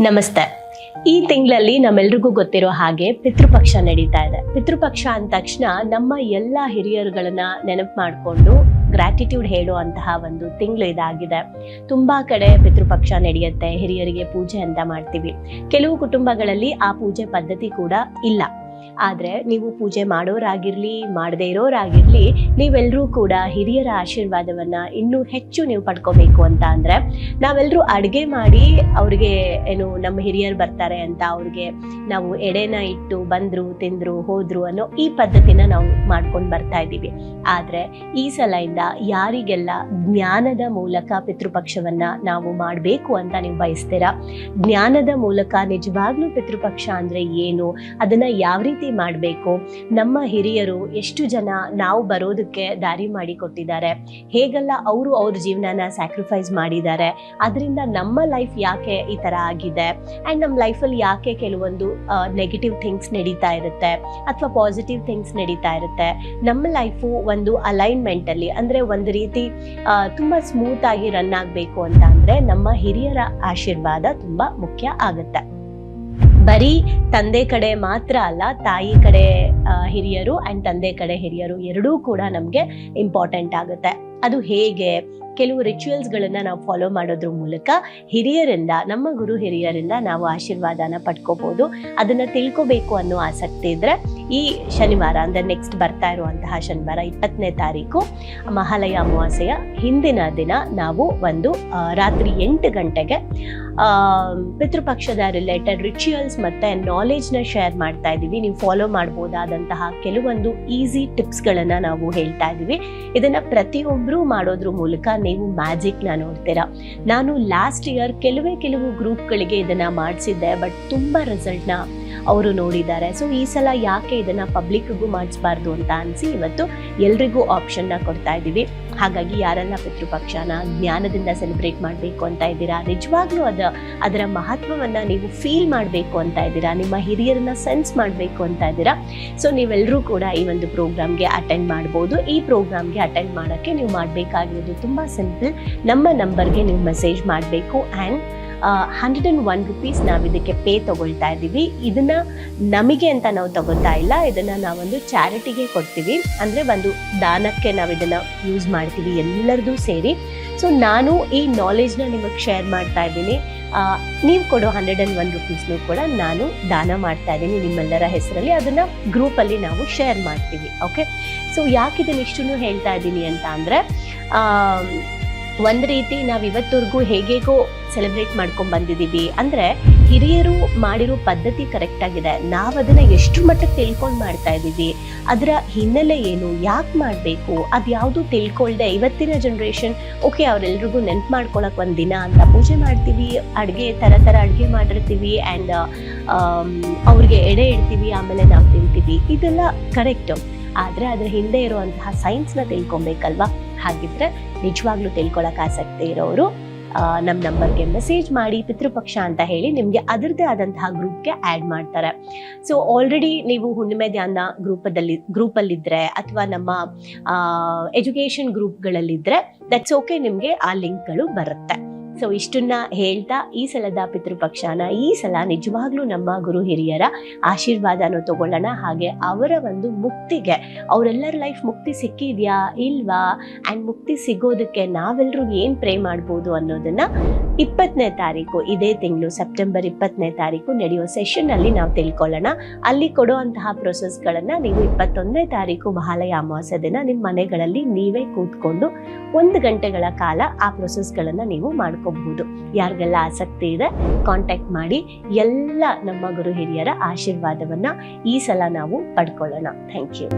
ನಮಸ್ತೆ. ಈ ತಿಂಗಳಲ್ಲಿ ನಮ್ಮೆಲ್ರಿಗೂ ಗೊತ್ತಿರೋ ಹಾಗೆ ಪಿತೃಪಕ್ಷ ನಡೀತಾ ಇದೆ. ಪಿತೃಪಕ್ಷ ಅಂದ ತಕ್ಷಣ ನಮ್ಮ ಎಲ್ಲ ಹಿರಿಯರುಗಳನ್ನ ನೆನಪು ಮಾಡಿಕೊಂಡು ಗ್ರಾಟಿಟ್ಯೂಡ್ ಹೇಳುವಂತಹ ಒಂದು ತಿಂಗಳು ಇದಾಗಿದೆ. ತುಂಬಾ ಕಡೆ ಪಿತೃಪಕ್ಷ ನಡೆಯುತ್ತೆ, ಹಿರಿಯರಿಗೆ ಪೂಜೆ ಅಂತ ಮಾಡ್ತೀವಿ. ಕೆಲವು ಕುಟುಂಬಗಳಲ್ಲಿ ಆ ಪೂಜೆ ಪದ್ಧತಿ ಕೂಡ ಇಲ್ಲ. ಆದ್ರೆ ನೀವು ಪೂಜೆ ಮಾಡೋರಾಗಿರ್ಲಿ, ಮಾಡದೇ ಇರೋರಾಗಿರ್ಲಿ ನೀವೆಲ್ಲರೂ ಕೂಡ ಹಿರಿಯರ ಆಶೀರ್ವಾದವನ್ನ ಇನ್ನೂ ಹೆಚ್ಚು ನೀವು ಪಡ್ಕೋಬೇಕು ಅಂತ ಅಂದ್ರೆ ನಾವೆಲ್ಲರೂ ಅಡುಗೆ ಮಾಡಿ ಅವ್ರಿಗೆ ಏನು ನಮ್ಮ ಹಿರಿಯರು ಬರ್ತಾರೆ ಅಂತ ಅವ್ರಿಗೆ ನಾವು ಎಡೆನ ಇಟ್ಟು ಬಂದ್ರು, ತಿಂದ್ರು, ಹೋದ್ರು ಅನ್ನೋ ಈ ಪದ್ಧತಿನ ನಾವು ಮಾಡ್ಕೊಂಡು ಬರ್ತಾ ಇದ್ದೀವಿ. ಆದ್ರೆ ಈ ಸಲದಿಂದ ಯಾರಿಗೆಲ್ಲ ಜ್ಞಾನದ ಮೂಲಕ ಪಿತೃಪಕ್ಷವನ್ನ ನಾವು ಮಾಡಬೇಕು ಅಂತ ನೀವು ಬಯಸ್ತೀರಾ? ಜ್ಞಾನದ ಮೂಲಕ ನಿಜವಾಗ್ಲೂ ಪಿತೃಪಕ್ಷ ಅಂದ್ರೆ ಏನು? ಅದನ್ನ ಯಾವ ರೀತಿ ಮಾಡಬೇಕು. ನಮ್ಮ ಹಿರಿಯರು ಎಷ್ಟು ಜನ ನಾವು ಬರೋದಕ್ಕೆ ದಾರಿ ಮಾಡಿ ಕೊಟ್ಟಿದ್ದಾರೆ. ಹೇಗೆಲ್ಲ ಅವರು ಅವ್ರ ಜೀವನನ ಸ್ಯಾಕ್ರಿಫೈಸ್ ಮಾಡಿದ್ದಾರೆ. ಅದರಿಂದ ನಮ್ಮ ಲೈಫ್ ಯಾಕೆ ಈ ತರ ಆಗಿದೆ? ಆ್ಯಂಡ್ ನಮ್ಮ ಲೈಫಲ್ಲಿ ಯಾಕೆ ಕೆಲವೊಂದು ನೆಗೆಟಿವ್ ಥಿಂಗ್ಸ್ ನಡೀತಾ ಇರುತ್ತೆ? ಅಥವಾ ಪಾಸಿಟಿವ್ ಥಿಂಗ್ಸ್ ನಡೀತಾ ಇರುತ್ತೆ? ನಮ್ಮ ಲೈಫು ಒಂದು ಅಲೈನ್ಮೆಂಟಲ್ಲಿ ಅಂದರೆ ಒಂದು ರೀತಿ ತುಂಬಾ ಸ್ಮೂತ್ ಆಗಿ ರನ್ ಆಗಬೇಕು ಅಂತ ಅಂದರೆ ನಮ್ಮ ಹಿರಿಯರ ಆಶೀರ್ವಾದ ತುಂಬಾ ಮುಖ್ಯ ಆಗುತ್ತೆ. ಬರೀ ತಂದೆ ಕಡೆ ಮಾತ್ರ ಅಲ್ಲ, ತಾಯಿ ಕಡೆ ಹಿರಿಯರು ಅಂಡ್ ತಂದೆ ಕಡೆ ಹಿರಿಯರು ಎರಡೂ ಕೂಡ ನಮಗೆ ಇಂಪಾರ್ಟೆಂಟ್ ಆಗುತ್ತೆ. ಅದು ಹೇಗೆ? ಕೆಲವು ರಿಚುವಲ್ಸ್ಗಳನ್ನ ನಾವು ಫಾಲೋ ಮಾಡೋದ್ರ ಮೂಲಕ ಹಿರಿಯರಿಂದ, ನಮ್ಮ ಗುರು ಹಿರಿಯರಿಂದ ನಾವು ಆಶೀರ್ವಾದನ ಪಡ್ಕೋಬಹುದು ಅದನ್ನ ತಿಳ್ಕೊಬೇಕು ಅನ್ನೋ ಆಸಕ್ತಿ ಇದ್ರೆ ಈ ಶನಿವಾರ, ಅಂದರೆ ನೆಕ್ಸ್ಟ್ ಬರ್ತಾ ಇರುವಂತಹ ಶನಿವಾರ ಇಪ್ಪತ್ತನೇ ತಾರೀಕು ಮಹಾಲಯ ಅಮಾವಾಸ್ಯೆಯ ಹಿಂದಿನ ದಿನ ನಾವು ಒಂದು ರಾತ್ರಿ ಎಂಟು ಗಂಟೆಗೆ ಪಿತೃಪಕ್ಷದ ರಿಲೇಟೆಡ್ ರಿಚುವಲ್ಸ್ ಮತ್ತು ನಾಲೆಜ್ನ ಶೇರ್ ಮಾಡ್ತಾ ಇದ್ದೀವಿ. ನೀವು ಫಾಲೋ ಮಾಡ್ಬೋದಾದಂತಹ ಕೆಲವೊಂದು ಈಸಿ ಟಿಪ್ಸ್ಗಳನ್ನು ನಾವು ಹೇಳ್ತಾ ಇದ್ದೀವಿ. ಇದನ್ನು ಪ್ರತಿಯೊಬ್ಬರು ಮಾಡೋದ್ರ ಮೂಲಕ ನೀವು ಮ್ಯಾಜಿಕ್ನ ನೋಡ್ತೀರಾ. ನಾನು ಲಾಸ್ಟ್ ಇಯರ್ ಕೆಲವೇ ಕೆಲವು ಗ್ರೂಪ್ಗಳಿಗೆ ಇದನ್ನು ಮಾಡಿಸಿದ್ದೆ ಬಟ್ ತುಂಬ ರಿಸಲ್ಟ್ನ ಅವರು ನೋಡಿದ್ದಾರೆ. ಸೊ ಈ ಸಲ ಯಾಕೆ ಇದನ್ನ ಪಬ್ಲಿಕ್ಗೂ ಮಾಡಿಸ್ಬಾರ್ದು ಅಂತ ಅನಿಸಿ ಇವತ್ತು ಎಲ್ರಿಗೂ ಆಪ್ಷನ್ನ ಕೊಡ್ತಾ ಇದ್ದೀವಿ. ಹಾಗಾಗಿ ಯಾರೆಲ್ಲ ಪಿತೃಪಕ್ಷನ ಜ್ಞಾನದಿಂದ ಸೆಲೆಬ್ರೇಟ್ ಮಾಡಬೇಕು ಅಂತ ಇದ್ದೀರಾ? ನಿಜವಾಗ್ಲೂ ಅದ, ಅದರ ಮಹತ್ವವನ್ನ ನೀವು ಫೀಲ್ ಮಾಡಬೇಕು ಅಂತ ಇದ್ದೀರಾ? ನಿಮ್ಮ ಹಿರಿಯರನ್ನ ಸೆನ್ಸ್ ಮಾಡಬೇಕು ಅಂತ ಇದ್ದೀರಾ? ಸೊ ನೀವೆಲ್ಲರೂ ಕೂಡ ಈ ಒಂದು ಪ್ರೋಗ್ರಾಮ್ಗೆ ಅಟೆಂಡ್ ಮಾಡ್ಬೋದು. ಈ ಪ್ರೋಗ್ರಾಮ್ಗೆ ಅಟೆಂಡ್ ಮಾಡೋಕ್ಕೆ ನೀವು ಮಾಡಬೇಕಾಗಿರೋದು ತುಂಬ ಸಿಂಪಲ್ ನಮ್ಮ ನಂಬರ್ಗೆ ನೀವು ಮೆಸೇಜ್ ಮಾಡಬೇಕು and hundred and one rupees ನಾವು ಇದಕ್ಕೆ ಪೇ ತಗೊಳ್ತಾ ಇದ್ದೀವಿ. ಇದನ್ನ ನಮಗೆ ಅಂತ ನಾವು ತಗೋತಾ ಇಲ್ಲ. ಇದನ್ನ ನಾವೊಂದು ಚಾರಿಟಿಗೆ ಕೊಡ್ತೀವಿ. ಅಂದರೆ ಒಂದು ದಾನಕ್ಕೆ ನಾವು ಇದನ್ನ ಯೂಸ್ ಮಾಡ್ತೀವಿ ಎಲ್ಲರದ್ದು ಸೇರಿ. ಸೊ ನಾನು ಈ ನಾಲೆಜ್ನ ನಿಮಗೆ ಶೇರ್ ಮಾಡ್ತಾ ಇದ್ದೀನಿ. ನೀವು ಕೊಡೋ ಹಂಡ್ರೆಡ್ ಆ್ಯಂಡ್ ಒನ್ ರುಪೀಸ್ನು ಕೂಡ ನಾನು ದಾನ ಮಾಡ್ತಾ ಇದ್ದೀನಿ ನಿಮ್ಮೆಲ್ಲರ ಹೆಸರಲ್ಲಿ. ಅದನ್ನು ಗ್ರೂಪಲ್ಲಿ ನಾವು ಶೇರ್ ಮಾಡ್ತೀವಿ. ಓಕೆ ಸೊ ಯಾಕೆ ಇದನ್ನ ಇಷ್ಟನ್ನು ಹೇಳ್ತಾ ಇದ್ದೀನಿ ಅಂತ ಅಂದರೆ ಒಂದು ರೀತಿ ನಾವು ಇವತ್ತವರೆಗೂ ಹೇಗೇಗೋ ಸೆಲೆಬ್ರೇಟ್ ಮಾಡ್ಕೊಂಡು ಬಂದಿದ್ದೀವಿ ಅಂದರೆ ಹಿರಿಯರು ಮಾಡಿರೋ ಪದ್ಧತಿ ಕರೆಕ್ಟ್ ಆಗಿದೆ. ನಾವು ಅದನ್ನು ಎಷ್ಟು ಮಟ್ಟಕ್ಕೆ ತಿಳ್ಕೊಂಡು ಮಾಡ್ತಾ ಇದ್ದೀವಿ ಅದರ ಹಿನ್ನೆಲೆ ಏನು, ಯಾಕೆ ಮಾಡಬೇಕು, ಅದು ಯಾವುದು ತಿಳ್ಕೊಳ್ದೆ ಇವತ್ತಿನ ಜನ್ರೇಷನ್ ಓಕೆ ಅವರೆಲ್ರಿಗೂ ನೆನ್ಪು ಮಾಡ್ಕೊಳಕ್ ಒಂದು ದಿನ ಅಂತ ಪೂಜೆ ಮಾಡ್ತೀವಿ, ಅಡುಗೆ ಥರ ಥರ ಅಡುಗೆ ಮಾಡಿರ್ತೀವಿ ಆ್ಯಂಡ್ ಅವ್ರಿಗೆ ಎಡೆ ಇಡ್ತೀವಿ, ಆಮೇಲೆ ನಾವು ತಿಂತೀವಿ. ಇದೆಲ್ಲ ಕರೆಕ್ಟು ಆದರೆ ಅದರ ಹಿಂದೆ ಇರುವಂತಹ ಸೈನ್ಸ್ನ ತಿಳ್ಕೊಬೇಕಲ್ವಾ? ಹಾಗಿದ್ರೆ ನಿಜವಾಗ್ಲೂ ತಿಳ್ಕೊಳಕ್ ಆಸಕ್ತಿ ಇರೋರು ನಮ್ಮ ನಂಬರ್ಗೆ ಮೆಸೇಜ್ ಮಾಡಿ ಪಿತೃಪಕ್ಷ ಅಂತ ಹೇಳಿ ನಿಮಗೆ ಅದರದ್ದೇ ಆದಂತಹ ಗ್ರೂಪ್ಗೆ ಆ್ಯಡ್ ಮಾಡ್ತಾರೆ. ಸೊ ಆಲ್ರೆಡಿ ನೀವು ಹುಣ್ಣಿಮೆ ಧ್ಯಾನ ಗ್ರೂಪದಲ್ಲಿ ಗ್ರೂಪಲ್ಲಿದ್ದರೆ ಅಥವಾ ನಮ್ಮ ಎಜುಕೇಷನ್ ಗ್ರೂಪ್ಗಳಲ್ಲಿದ್ದರೆ ದಟ್ಸ್ ಓಕೆ ನಿಮಗೆ ಆ ಲಿಂಕ್ಗಳು ಬರುತ್ತೆ. ಸೊ ಇಷ್ಟನ್ನ ಹೇಳ್ತಾ ಈ ಸಲದ ಪಿತೃಪಕ್ಷನ ಈ ಸಲ ನಿಜವಾಗ್ಲೂ ನಮ್ಮ ಗುರು ಹಿರಿಯರ ಆಶೀರ್ವಾದನೂ ತಗೊಳ್ಳೋಣ. ಹಾಗೆ ಅವರ ಒಂದು ಮುಕ್ತಿಗೆ, ಅವರೆಲ್ಲರ ಲೈಫ್ ಮುಕ್ತಿ ಸಿಕ್ಕಿದ್ಯಾ ಇಲ್ವಾ? ಆ್ಯಂಡ್ ಮುಕ್ತಿ ಸಿಗೋದಕ್ಕೆ ನಾವೆಲ್ಲರೂ ಏನು ಪ್ರೇ ಮಾಡ್ಬೋದು ಅನ್ನೋದನ್ನ ಇಪ್ಪತ್ತನೇ ತಾರೀಕು, ಇದೇ ತಿಂಗಳು ಸೆಪ್ಟೆಂಬರ್ ಇಪ್ಪತ್ತನೇ ತಾರೀಕು ನಡೆಯೋ ಸೆಷನ್ನಲ್ಲಿ ನಾವು ತಿಳ್ಕೊಳ್ಳೋಣ. ಅಲ್ಲಿ ಕೊಡುವಂತಹ ಪ್ರೊಸೆಸ್ಗಳನ್ನು ನೀವು ಇಪ್ಪತ್ತೊಂದನೇ ತಾರೀಕು ಮಹಾಲಯ ಅಮಾವಾಸ್ಯ ದಿನ ನಿಮ್ಮ ಮನೆಗಳಲ್ಲಿ ನೀವೇ ಕೂತ್ಕೊಂಡು ಒಂದು ಗಂಟೆಗಳ ಕಾಲ ಆ ಪ್ರೊಸೆಸ್ಗಳನ್ನು ನೀವು ಮಾಡ್ಕೋಬಹುದು. ಯಾರಿಗೆಲ್ಲ ಆಸಕ್ತಿ ಇದೆ ಕಾಂಟ್ಯಾಕ್ಟ್ ಮಾಡಿ ಎಲ್ಲ ನಮ್ಮ ಗುರು ಹಿರಿಯರ ಆಶೀರ್ವಾದವನ್ನ ಈ ಸಲ ನಾವು ಪಡ್ಕೊಳ್ಳೋಣ. Thank you